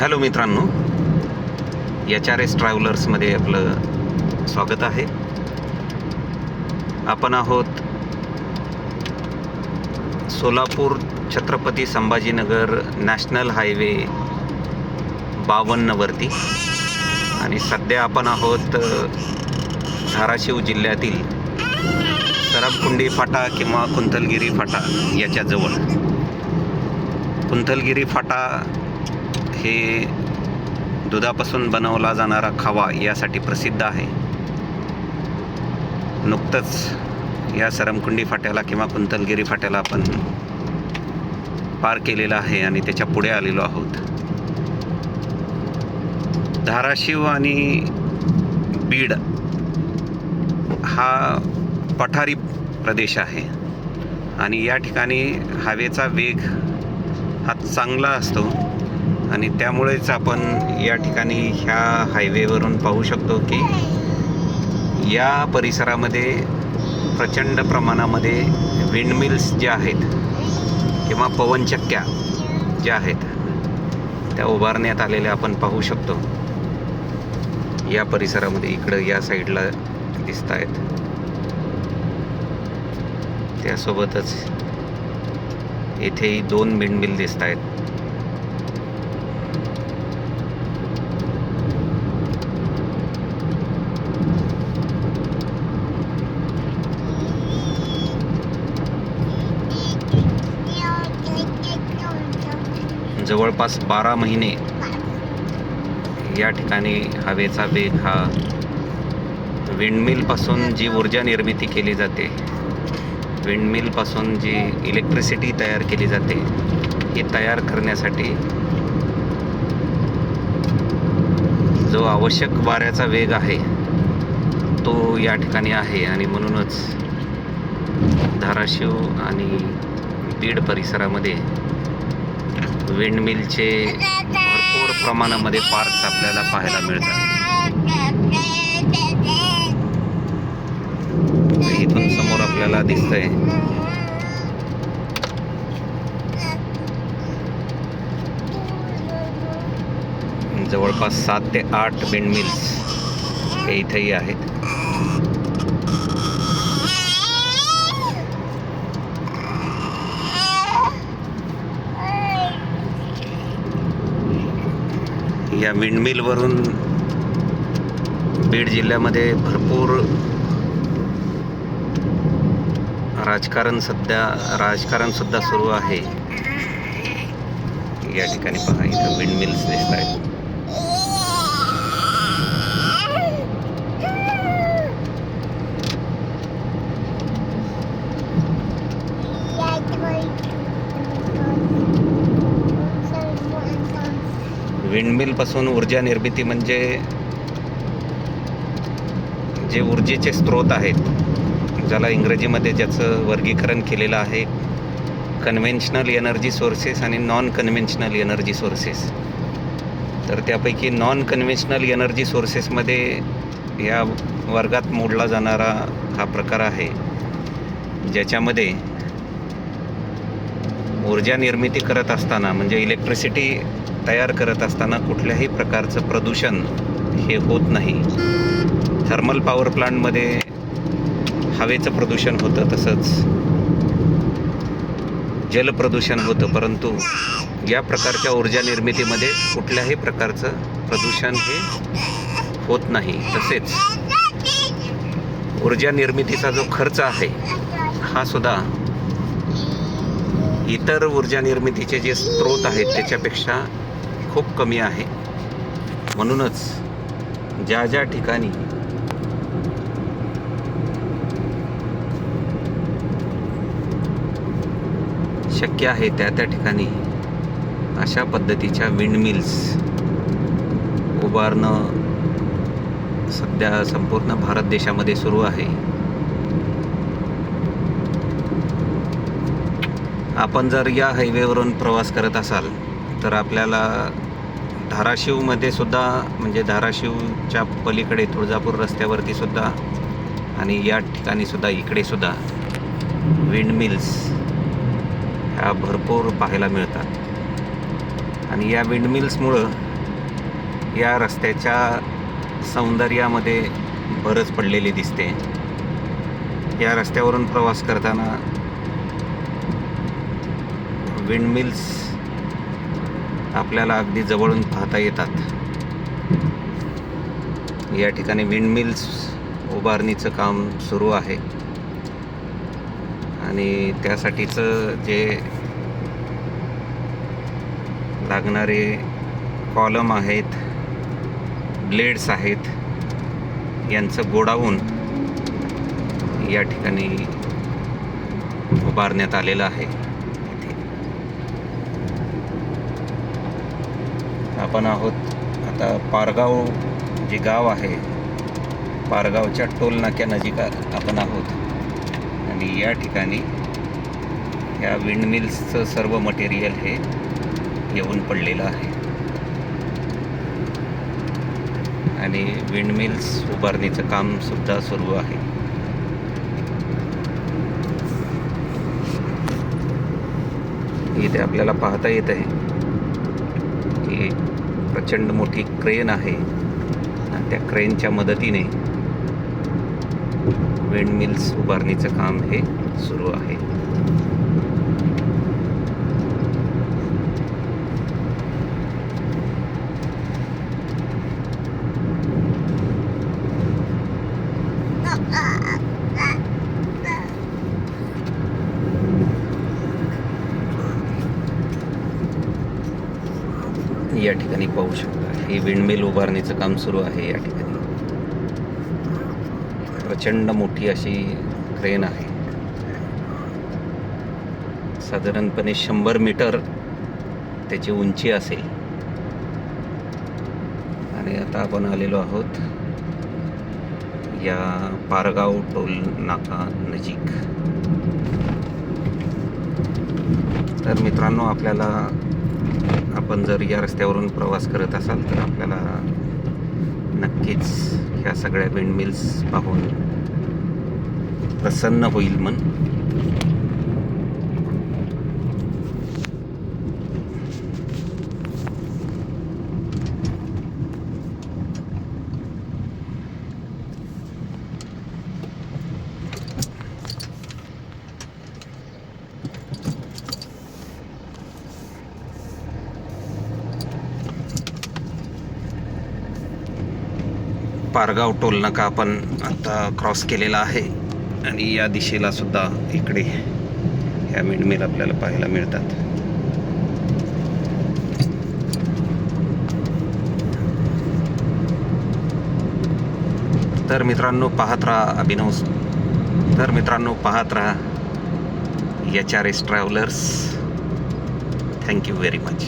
Hello मित्रांनो H R S ट्रॅव्हलर्समध्ये आपलं स्वागत आहे. आपण आहोत सोलापूर छत्रपती संभाजीनगर नॅशनल हायवे बावन्नवरती आणि सध्या आपण आहोत धाराशिव जिल्ह्यातील सरबकुंडी फाटा किंवा कुंथलगिरी फाटा याच्याजवळ. कुंथलगिरी फाटा हे दुधापासून बनवला जाणारा खावा यासाठी प्रसिद्ध आहे. नुकतंच या सरमकुंडी फाट्याला किंवा कुंतलगिरी फाट्याला आपण पार केलेला आहे आणि त्याच्या पुढे आलेलो आहोत. धाराशिव आणि बीड हा पठारी प्रदेश आहे आणि या ठिकाणी हवेचा वेग हा चांगला असतो. आणि त्यामुळेच आपण या ठिकाणी ह्या हायवेवरून पाहू शकतो की या परिसरामध्ये प्रचंड प्रमाणामध्ये विंडमिल्स ज्या आहेत किंवा पवनचक्क्या ज्या आहेत त्या उभारण्यात आलेल्या आपण पाहू शकतो. या परिसरामध्ये इकडं या साईडला दिसत आहेत. त्यासोबतच येथेही दोन विंडमिल दिसत आहेत. जवळपास बारा महिने या ठिकाणी हवेचा वेग हा विंडमिलपासून जी ऊर्जा निर्मिती केली जाते विंडमिलपासून जी इलेक्ट्रिसिटी तयार केली जाते ही तयार करण्यासाठी जो आवश्यक वाऱ्याचा वेग आहे तो या ठिकाणी आहे. आणि म्हणूनच धाराशिव आणि बीड परिसरामध्ये विंडमिलचे भरपूर प्रमाणामध्ये पार्क्स आपल्याला पाहायला मिळतात. इथून समोर आपल्याला दिसतंय. जवळपास सात ते आठ विंडमिल्स हे इथेही आहेत. या विंडमिलवरून बीड जिल्ह्यामध्ये भरपूर राजकारण सध्या राजकारण सुद्धा सुरू आहे. या ठिकाणी पहा इथं विंडमिल्स दिसत आहेत विंडमिलपासून ऊर्जा निर्मिती म्हणजे जे ऊर्जेचे स्रोत आहेत ज्याला इंग्रजीमध्ये ज्याचं वर्गीकरण केलेलं आहे कन्व्हेन्शनल एनर्जी सोर्सेस आणि नॉन कन्व्हेन्शनल एनर्जी सोर्सेस तर त्यापैकी नॉन कन्व्हेन्शनल एनर्जी सोर्सेसमध्ये या वर्गात मोडला जाणारा हा प्रकार आहे ज्याच्यामध्ये ऊर्जा निर्मिती करत असताना म्हणजे इलेक्ट्रिसिटी तयार करत असताना कुठल्याही प्रकारचं प्रदूषण हे होत नाही. थर्मल पॉवर प्लांटमध्ये हवेचं प्रदूषण होतं तसंच. जलप्रदूषण होतं परंतु या प्रकारच्या ऊर्जा निर्मितीमध्ये कुठल्याही प्रकारचं प्रदूषण हे होत नाही. तसेच ऊर्जा निर्मितीचा जो खर्च आहे हा सुद्धा इतर ऊर्जा निर्मितीचे जे स्रोत आहेत त्याच्यापेक्षा खूप कमी आहे. म्हणूनच ज्या ज्या ठिकाणी शक्य आहे त्या त्या ठिकाणी अशा पद्धतीच्या विंडमिल्स उभारणं सध्या संपूर्ण भारत देशामध्ये सुरू आहे. आपण जर या हायवेवरून प्रवास करत असाल तर आपल्याला धाराशिवमध्ये सुद्धा म्हणजे धाराशिवच्या पलीकडे तुळजापूर रस्त्यावरती सुद्धा आणि या ठिकाणी सुद्धा इकडे सुद्धा विंडमिल्स ह्या भरपूर पाहायला मिळतात. आणि या विंडमिल्समुळं या रस्त्याच्या सौंदर्यामध्ये भरच पडलेली दिसते. या रस्त्यावरून प्रवास करताना विंडमिल्स आपल्याला अगदी जवळून पाहता येतात. या ठिकाणी विंडमिल्स उभारणीचं काम सुरू आहे. आणि त्यासाठीचं जे लागणारे कॉलम आहेत ब्लेड्स आहेत यांचं गोडाऊन या ठिकाणी उभारण्यात आलेलं आहे इथे. आपण आहोत. आता पारगाव जे गाव आहे पारगावच्या टोल नाक्यानजीक आपण आहोत. आणि या ठिकाणी ह्या विंडमिल्सचं सर्व मटेरियल हे येऊन पडलेलं आहे. आणि विंडमिल्स उभारणीचं काम सुद्धा सुरू आहे. इथे आपल्याला पाहता येत आहे. ही प्रचंड मोठी क्रेन आहे. आणि त्या क्रेनच्या मदतीने विंडमिल्स उभारणीचं काम हे सुरू आहे. या ठिकाणी पाहू शकता. हे विंडमिल उभारणीचं काम सुरू आहे या ठिकाणी. प्रचंड मोठी अशी क्रेन आहे. साधारणपणे शंभर मीटर त्याची उंची असेल. आणि आता आपण आलेलो आहोत या पारगाव टोल नाका नजीक. तर मित्रांनो आपल्याला आपण जर या रस्त्यावरून प्रवास करत असाल तर आपल्याला नक्कीच ह्या सगळ्या विंडमिल्स पाहून प्रसन्न होईल मन. पारगाव टोलनाका आपण आता क्रॉस केलेला आहे. आणि या दिशेला सुद्धा इकडे ह्या मिडमेल आपल्याला पाहायला मिळतात. तर मित्रांनो पाहत राहा अभिनव तर मित्रांनो पाहत राहा H R S travellers thank you very much